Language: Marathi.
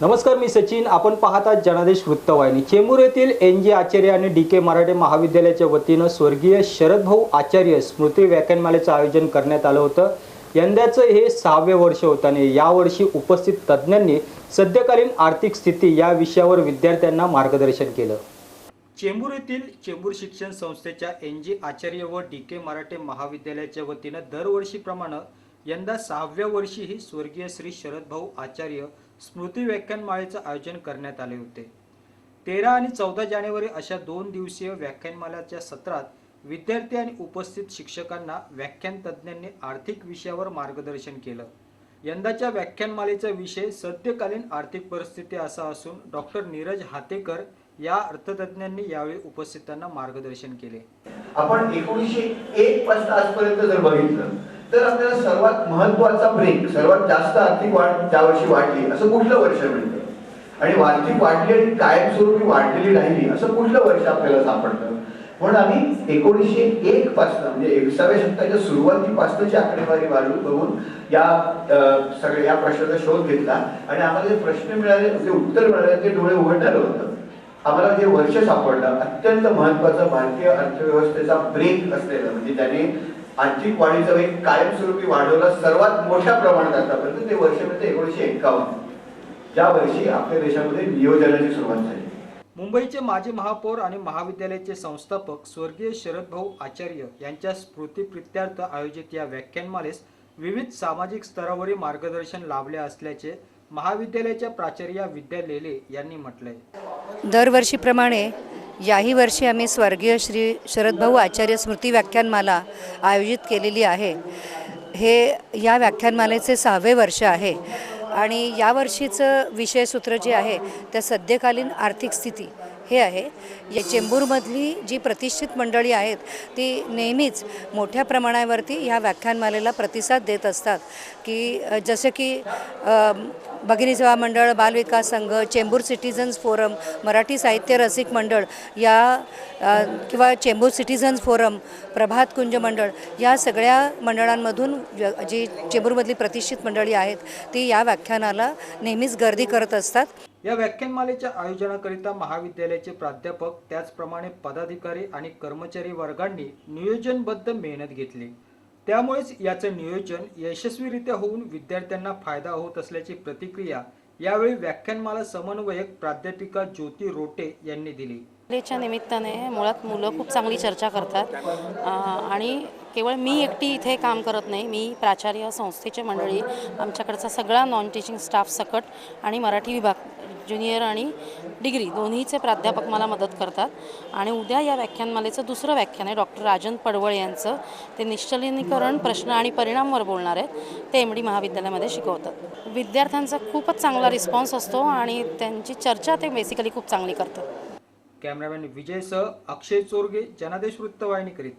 नमस्कार मी सचिन. आपण पाहता जनादेश वृत्तवाहिनी. चेंबूर येथील एन जी आचार्य आणि डी के मराठे महाविद्यालयाच्या वतीनं स्वर्गीय शरदभाऊ आचार्य स्मृती व्याख्यानमालेचं आयोजन करण्यात आलं होतं. यंदाचं हे सहावे वर्ष होतं आणि यावर्षी उपस्थित तज्ज्ञांनी सध्याकालीन आर्थिक स्थिती या विषयावर विद्यार्थ्यांना मार्गदर्शन केलं. चेंबूर येथील चेंबूर शिक्षण संस्थेच्या एन जी आचार्य व डी के मराठे महाविद्यालयाच्या वतीनं दरवर्षीप्रमाणे यंदा सहाव्या वर्षीही स्वर्गीय श्री शरदभाऊ आचार्य स्मृती व्याख्यानमाळेचं आयोजन करण्यात आले होते. तेरा आणि चौदा जानेवारी अशा दोन दिवसीय व्याख्यानमालाच्या सत्रात विद्यार्थी आणि उपस्थित शिक्षकांना व्याख्यान तज्ज्ञांनी आर्थिक विषयावर मार्गदर्शन केलं. यंदाच्या व्याख्यानमालेचा विषय सद्यकालीन आर्थिक परिस्थिती असा असून डॉक्टर नीरज हातेकर या अर्थतज्ज्ञांनी यावेळी उपस्थितांना मार्गदर्शन केले. आपण एकोणीसशे एक पासून आजपर्यंत जर बघितलं तर आपल्याला सर्वात महत्त्वाचा ब्रेक सर्वात जास्त आर्थिक वाढ ज्या वर्षी वाढली असं कुठलं वर्ष मिळतं? आणि आर्थिक वाढली आणि कायमस्वरूपी वाढलेली राहिली असं कुठलं वर्ष आपल्याला सापडतं? म्हणून आम्ही एकोणीसशे एक पासून म्हणजे एकसाव्या शतकाच्या सुरुवातीपासूनची आकडेवारी वाढवून बघून या सगळ्या या प्रश्नाचा शोध घेतला. आणि आम्हाला जे प्रश्न मिळाले जे उत्तर मिळाले ते डोळे उघडणारं होतं. आम्हाला जे वर्ष सापडलं. अत्यंत महत्वाचं भारतीय अर्थव्यवस्थेचा ब्रेक असलेलं म्हणजे त्याने आर्थिक वाढीचा वेग कायमस्वरूपी वाढवला सर्वात मोठ्या प्रमाणात आतापर्यंत ते वर्ष म्हणजे एकोणीसशे एक्कावन्न. ज्या वर्षी आपल्या देशामध्ये नियोजनाची सुरुवात झाली. मुंबईचे माजी महापौर आणि महाविद्यालयाचे संस्थापक स्वर्गीय शरदभाऊ आचार्य यांच्या स्मृतीप्रित्यर्थ आयोजित या व्याख्यानमालेस विविध सामाजिक स्तरावरील मार्गदर्शन लाभले असल्याचे महाविद्यालयाच्या प्राचार्या विद्या लेले यांनी म्हटलंय. दरवर्षीप्रमाणे याही वर्षी आम्ही स्वर्गीय श्री शरदभाऊ आचार्य स्मृती व्याख्यानमाला आयोजित केलेली आहे. हे या व्याख्यानमालेचे सहावे वर्ष आहे आणि यावर्षीचं विषयसूत्र जे आहे त्या सद्यकालीन आर्थिक स्थिती हे आहे. या चेंबूरमधली जी प्रतिष्ठित मंडळी आहेत ती नेहमीच मोठ्या प्रमाणावरती ह्या व्याख्यानमालेला प्रतिसाद देत असतात की जसं की भगिनी सेवा मंडळ बालविकास संघ चेंबूर सिटिझन्स फोरम मराठी साहित्य रसिक मंडळ या किंवा चेंबूर सिटिझन्स फोरम प्रभात कुंज मंडळ या सगळ्या मंडळांमधून जी चेंबूरमधली प्रतिष्ठित मंडळी आहेत ती या व्याख्यानाला नेहमीच गर्दी करत असतात. या व्याख्यानमालेच्या आयोजनाकरिता महाविद्यालयाचे प्राध्यापक त्याचप्रमाणे पदाधिकारी आणि कर्मचारी वर्गांनी नियोजनबद्ध मेहनत घेतली. त्यामुळेच याचं नियोजन यशस्वीरित्या होऊन विद्यार्थ्यांना फायदा होत असल्याची प्रतिक्रिया यावेळी व्याख्यानमाला समन्वयक प्राध्यापिका ज्योती रोटे यांनी दिली. शाळेच्या निमित्ताने मुळात मुलं खूप चांगली चर्चा करतात. आणि केवळ मी एकटी इथे काम करत नाही मी प्राचार्य संस्थेचे मंडळी आमच्याकडचा सगळा नॉन टीचिंग स्टाफ सकट आणि मराठी विभाग ज्युनियर आणि डिग्री दोन्हीचे प्राध्यापक मला मदत करतात. आणि उद्या या व्याख्यानमालेचं दुसरं व्याख्यान आहे. डॉक्टर राजन पडवळ यांचं. ते निश्चलिनीकरण प्रश्न आणि परिणामवर बोलणार आहेत. ते एम डी महाविद्यालयामध्ये शिकवतात. विद्यार्थ्यांचा खूपच चांगला रिस्पॉन्स असतो आणि त्यांची चर्चा ते बेसिकली खूप चांगली करतात. कॅमेरामॅन विजयसह अक्षय चोरगे जनादेश वृत्तवाहिनी वृत्तवाहिनीकरिता